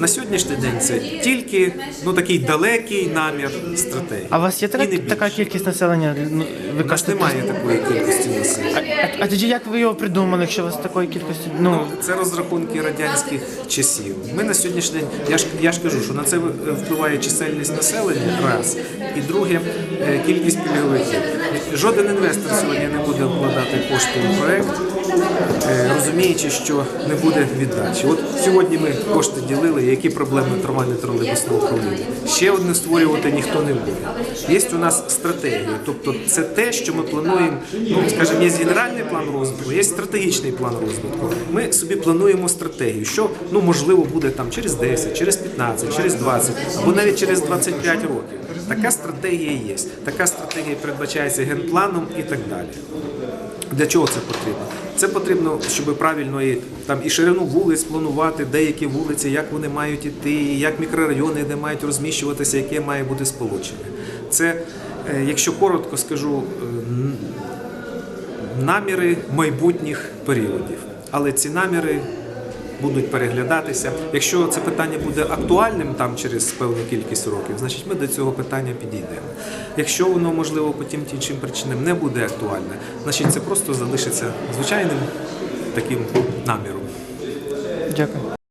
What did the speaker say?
На сьогоднішній день це тільки ну такий далекий намір стратегії. А у вас є така, така кількість населення? Ну, ви У нас кажете, немає такої кількості населення. А, а тоді як ви його придумали, якщо у вас такої кількості? Ну, Це розрахунки радянських часів. Ми на сьогоднішній день, я ж я ж кажу, що на це впливає чисельність населення, раз, і друге е, кількість пільговиків. Жоден інвестор сьогодні не буде вкладати кошти у проект, е, розуміючи, що не буде віддачі. От сьогодні ми кошти ділили, які проблеми трамвайне тролейбусного управління. Ще одне створювати ніхто не буде. Є у нас стратегія, тобто це те, що ми плануємо. Ну скажімо, є генеральний план розвитку, є стратегічний план розвитку. Ми собі плануємо стратегію, що ну можливо буде там через 10, через 15, через 20 або навіть через 25 років. Така стратегія є. Така стратегія передбачається генпланом і так далі. Для чого це потрібно? Це потрібно, щоб правильно і там і ширину вулиць планувати, деякі вулиці, як вони мають іти, як мікрорайони, де мають розміщуватися, яке має бути сполучення. Це, е, якщо коротко скажу, е, наміри майбутніх періодів. Але ці наміри будуть переглядатися. Якщо це питання буде актуальним там через певну кількість років, значить ми до цього питання підійдемо. Якщо воно можливо по тим чи іншим причинам не буде актуальне, значить це просто залишиться звичайним таким наміром. дякую.